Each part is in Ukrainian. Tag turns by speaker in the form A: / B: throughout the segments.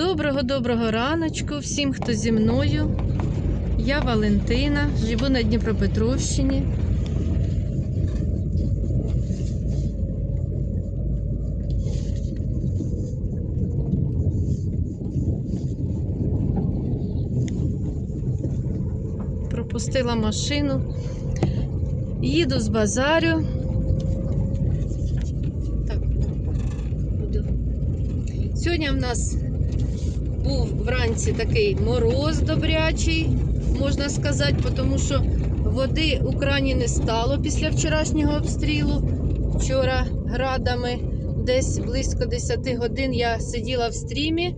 A: Доброго-доброго раночку всім, хто зі мною. Я Валентина, живу на Дніпропетровщині. Пропустила машину. Їду з базарю. Так. Сьогодні в нас був вранці такий мороз добрячий, можна сказати, тому що води у крані не стало після вчорашнього обстрілу. Вчора градами десь близько 10 годин я сиділа в стрімі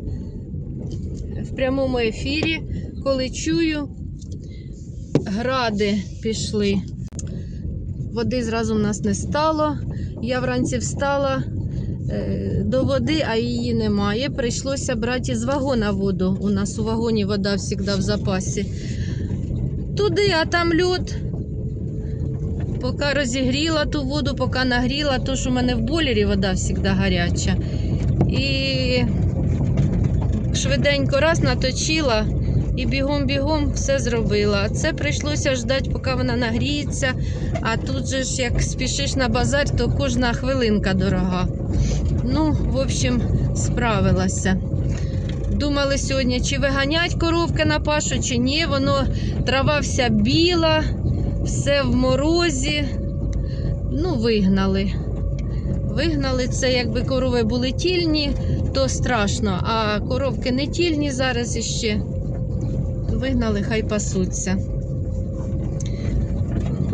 A: в прямому ефірі, коли чую, гради пішли. Води зразу в нас не стало. Я вранці встала до води, а її немає. Прийшлося брати з вагона воду. У нас у вагоні вода завжди в запасі. Туди, а там льод. Поки розігріла ту воду, поки нагріла, то що в мене в бойлері вода завжди гаряча. І швиденько раз наточила і бігом-бігом все зробила. Це прийшлося ждати, поки вона нагріється. А тут же ж, як спішиш на базар, то кожна хвилинка дорога. Ну, в общем, справилася. Думали сьогодні, чи виганять коровки на пашу, чи ні. Воно трава вся біла, все в морозі. Ну, вигнали. Вигнали це, якби корови були тільні, то страшно. А коровки не тільні зараз іще. Вигнали, хай пасуться.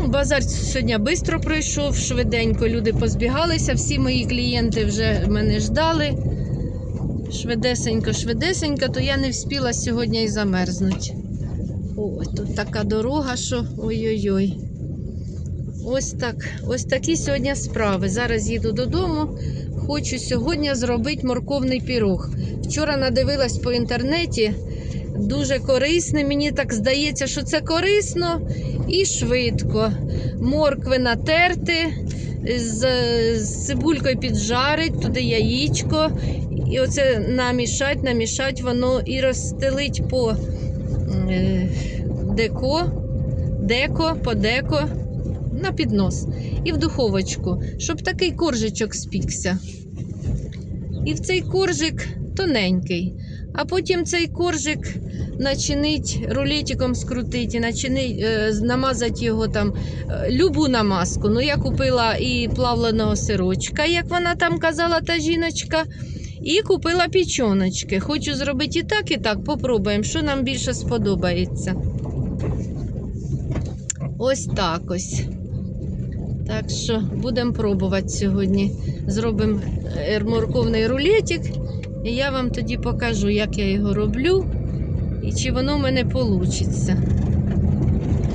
A: Базар сьогодні швидко пройшов, швиденько люди позбігалися, всі мої клієнти вже мене ждали. Швидесенько, швидесенько, то я не встигла сьогодні і замерзнути. Ой, тут така дорога, що ой-ой-ой. Ось так, ось такі сьогодні справи. Зараз їду додому. Хочу сьогодні зробити морковний пірог. Вчора надивилась по інтернеті. Дуже корисне. Мені так здається, що це корисно і швидко. Моркви натерти, з, цибулькою піджарить, туди яєчко. І оце намішать, намішать, воно і розстелить по е, деко, деко, по деко на піднос. І в духовочку, щоб такий коржичок спікся. І в цей коржик тоненький. А потім цей коржик начинить рулетиком скрутить і начинить, е, намазати його там е, любу намазку. Ну, я купила і плавленого сирочка, як вона там казала, та жіночка. І купила пічоночки. Хочу зробити і так, і так. Попробуємо, що нам більше сподобається. Ось так ось. Так що будемо пробувати сьогодні. Зробимо е, морковний рулетик. І я вам тоді покажу, як я його роблю і чи воно в мене вийде.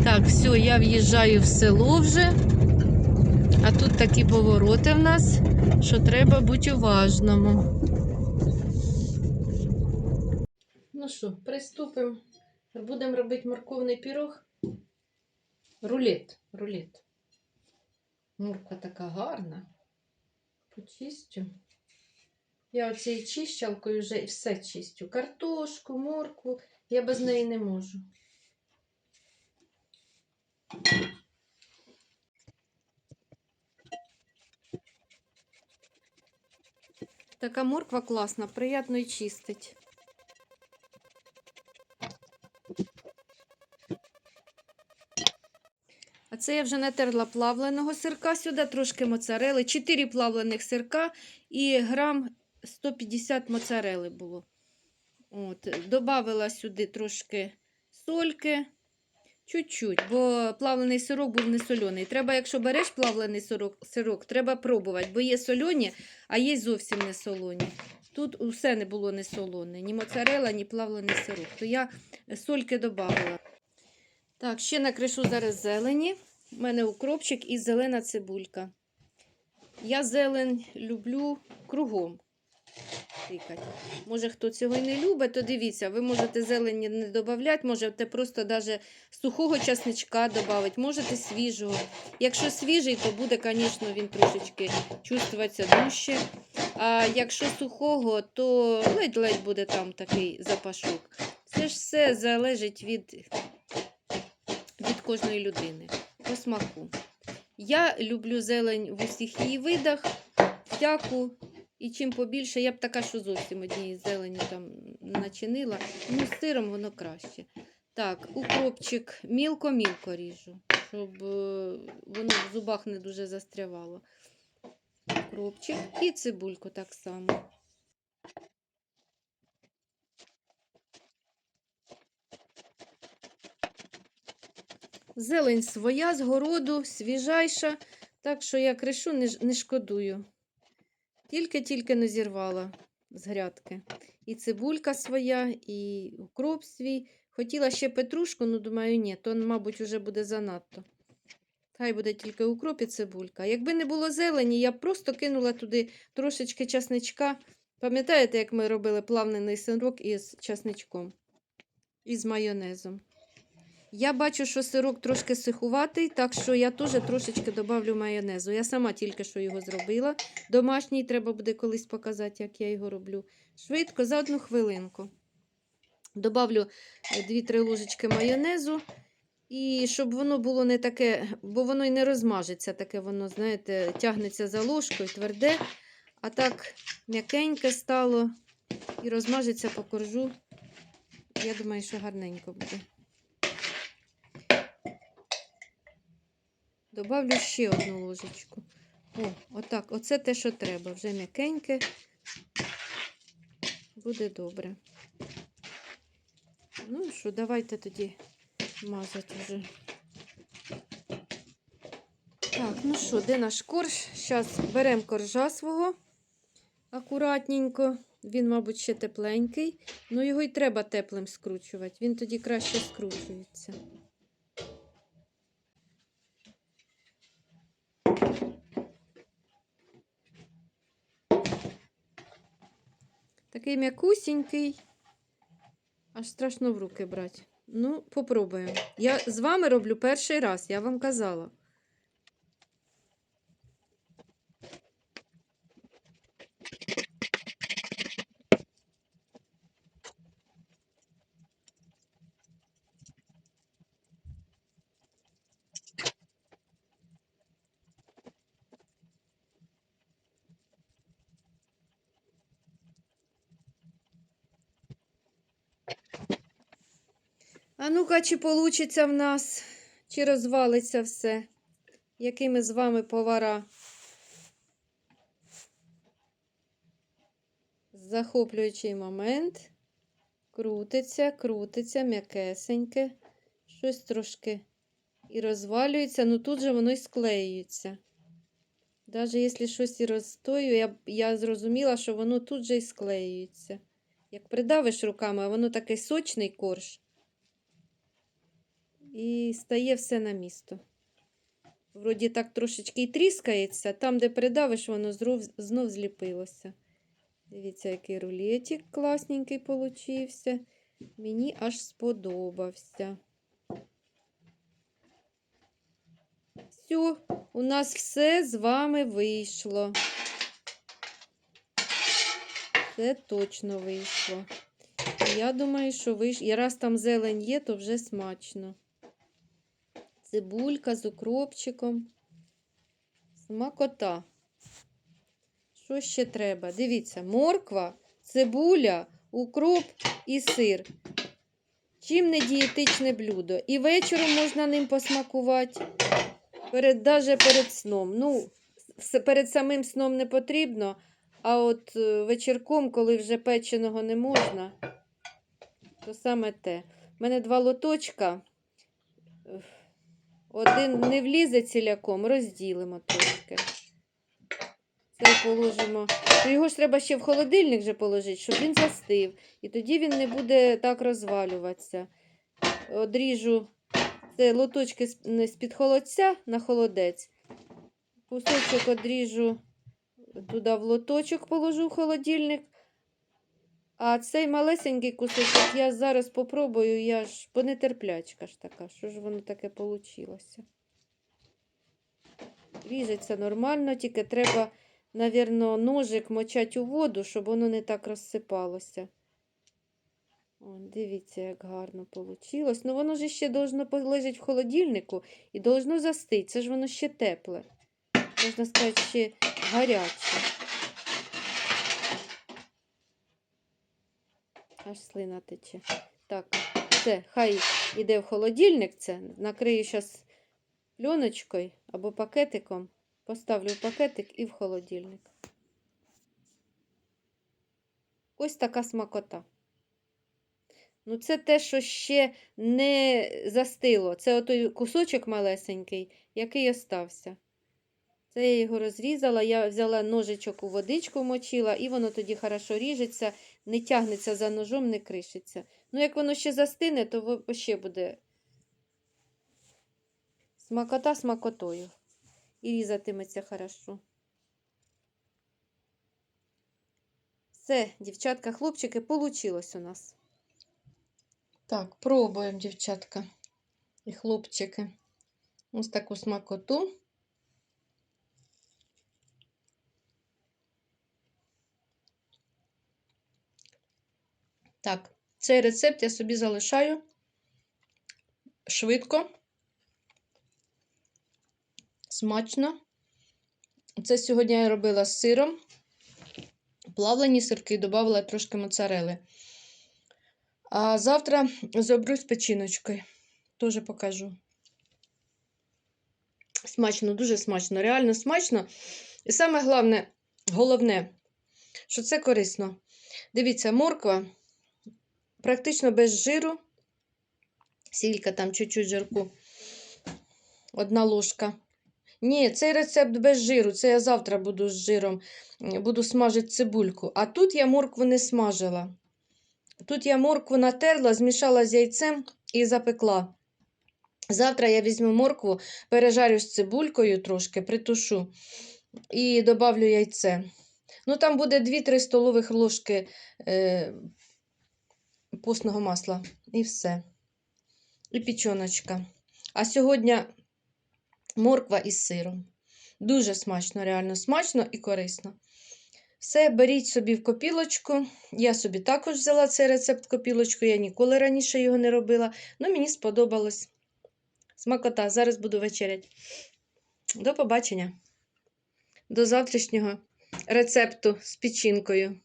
A: Так, все, я в'їжджаю в село вже. А тут такі повороти в нас, що треба бути уважному. Ну що, приступимо. Будемо робити морковний пірог. Рулет. Рулет. Мурка така гарна. Почистю. Я оцією чищалкою вже і все чистю. Картошку, моркву. Я без неї не можу. Така морква класна, приємно і чистить. А це я вже натерла плавленого сирка сюди, трошки моцарели, 4 плавлених сирка і грам 150 моцарели було. От, Добавила сюди трошки сольки, чуть-чуть, бо плавлений сирок був не соляний. Треба, якщо береш плавлений сирок, сирок, треба пробувати, бо є солоні, а є зовсім не солоні. Тут усе не було не солоне, ні моцарела, ні плавлений сирок. То я сольки додавала. Так, ще накришу зараз зелені. У мене укропчик і зелена цибулька. Я зелень люблю кругом. Тикати. Може, хто цього і не любить, то дивіться, ви можете зелені не додавати, можете просто даже сухого часничка додати, можете свіжого. Якщо свіжий, то буде, звісно, він трошечки чувствуватися дужче. А якщо сухого, то ледь-ледь буде там такий запашок. Це ж все залежить від, від кожної людини по смаку. Я люблю зелень в усіх її видах, всяку. І чим побільше, я б така, що зовсім однієї зелені там начинила. Ну, з сиром воно краще. Так, укропчик мілко-мілко ріжу, щоб е, воно в зубах не дуже застрявало. Укропчик і цибульку так само. Зелень своя з городу, свіжайша, так що я кришу, не шкодую. Тільки-тільки не зірвала з грядки. І цибулька своя, і укроп свій. Хотіла ще петрушку, ну думаю, ні, то, мабуть, вже буде занадто. Хай буде тільки укроп і цибулька. Якби не було зелені, я б просто кинула туди трошечки часничка. Пам'ятаєте, як ми робили плавлений сирок із часничком? І з майонезом. Я бачу, що сирок трошки сихуватий, так що я теж трошечки додавлю майонезу. Я сама тільки що його зробила. Домашній треба буде колись показати, як я його роблю. Швидко, за одну хвилинку. Добавлю 2-3 ложечки майонезу. І щоб воно було не таке, бо воно й не розмажеться, таке воно, знаєте, тягнеться за ложкою, тверде, а так м'якеньке стало і розмажеться по коржу. Я думаю, що гарненько буде. Добавлю ще одну ложечку. О, отак. Оце те, що треба. Вже м'якеньке. Буде добре. Ну що, давайте тоді мазати вже. Так, ну що, де наш корж? Зараз беремо коржа свого акуратненько. Він, мабуть, ще тепленький. Ну, його й треба теплим скручувати. Він тоді краще скручується. Такий м'якусінький. Аж страшно в руки брати. Ну, попробуємо. Я з вами роблю перший раз, я вам казала. А ну-ка, чи получиться в нас, чи розвалиться все, які ми з вами повара. Захоплюючий момент. Крутиться, крутиться, м'якесеньке. Щось трошки і розвалюється, ну тут же воно і склеюється. Навіть якщо щось і розстоює, я, я зрозуміла, що воно тут же і склеюється. Як придавиш руками, а воно такий сочний корж. І стає все на місто. Вроді так трошечки і тріскається, там, де придавиш, воно знов, зліпилося. Дивіться, який рулетик класненький получився. Мені аж сподобався. Все, у нас все з вами вийшло. Все точно вийшло. Я думаю, що вийш... і раз там зелень є, то вже смачно. Цибулька з укропчиком. Смакота. Що ще треба? Дивіться, морква, цибуля, укроп і сир. Чим не дієтичне блюдо. І вечором можна ним посмакувати. Перед, даже перед сном. Ну, перед самим сном не потрібно, а от е, вечірком, коли вже печеного не можна, то саме те. У мене два лоточка. Один не влізе ціляком, розділимо трошки. Це положимо. То його ж треба ще в холодильник же положити, щоб він застив. І тоді він не буде так розвалюватися. Одріжу це лоточки з-під холодця на холодець. Кусочок одріжу туди в лоточок, положу в холодильник, А цей малесенький кусочок я зараз попробую, я ж, бо не терплячка ж така, що ж воно таке вийшло. Ріжеться нормально, тільки треба, навірно, ножик мочати у воду, щоб воно не так розсипалося. О, дивіться, як гарно вийшло. Ну воно ж ще должно полежати в холодильнику і должно застити. Це ж воно ще тепле. Можна сказати, ще гаряче. Аж слина тече. Так, це хай іде в холодильник. Це накрию зараз пленочкою або пакетиком. Поставлю пакетик і в холодильник. Ось така смакота. Ну, це те, що ще не застило. Це отой кусочок малесенький, який остався. Це я його розрізала, я взяла ножичок у водичку мочила, і воно тоді хорошо ріжеться, не тягнеться за ножом, не кришиться. Ну, як воно ще застине, то ще буде смакота смакотою. І різатиметься хорошо. Все, дівчатка, хлопчики, получилось у нас. Так, пробуємо, дівчатка і хлопчики. Ось таку смакоту. Так, цей рецепт я собі залишаю швидко, смачно. Це сьогодні я робила з сиром. Плавлені сирки, додавала трошки моцарели. А завтра зроблю з печіночкою. Теж покажу. Смачно, дуже смачно, реально смачно. І саме головне, головне, що це корисно. Дивіться, морква практично без жиру. Сілька там чуть-чуть жирку. Одна ложка. Ні, цей рецепт без жиру. Це я завтра буду з жиром, буду смажити цибульку. А тут я моркву не смажила. Тут я моркву натерла, змішала з яйцем і запекла. Завтра я візьму моркву, пережарю з цибулькою трошки, притушу і добавлю яйце. Ну, там буде 2-3 столових ложки е, постного масла. І все. І пічоночка. А сьогодні морква із сиром. Дуже смачно, реально смачно і корисно. Все, беріть собі в копілочку. Я собі також взяла цей рецепт в копілочку. Я ніколи раніше його не робила. Ну, мені сподобалось. Смакота, зараз буду вечеряти. До побачення. До завтрашнього рецепту з печінкою.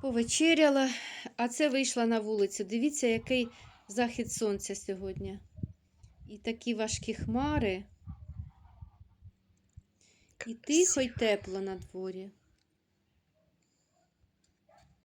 A: Повечеряла, а це вийшла на вулицю. Дивіться, який захід сонця сьогодні. І такі важкі хмари. І тихо й тепло на дворі.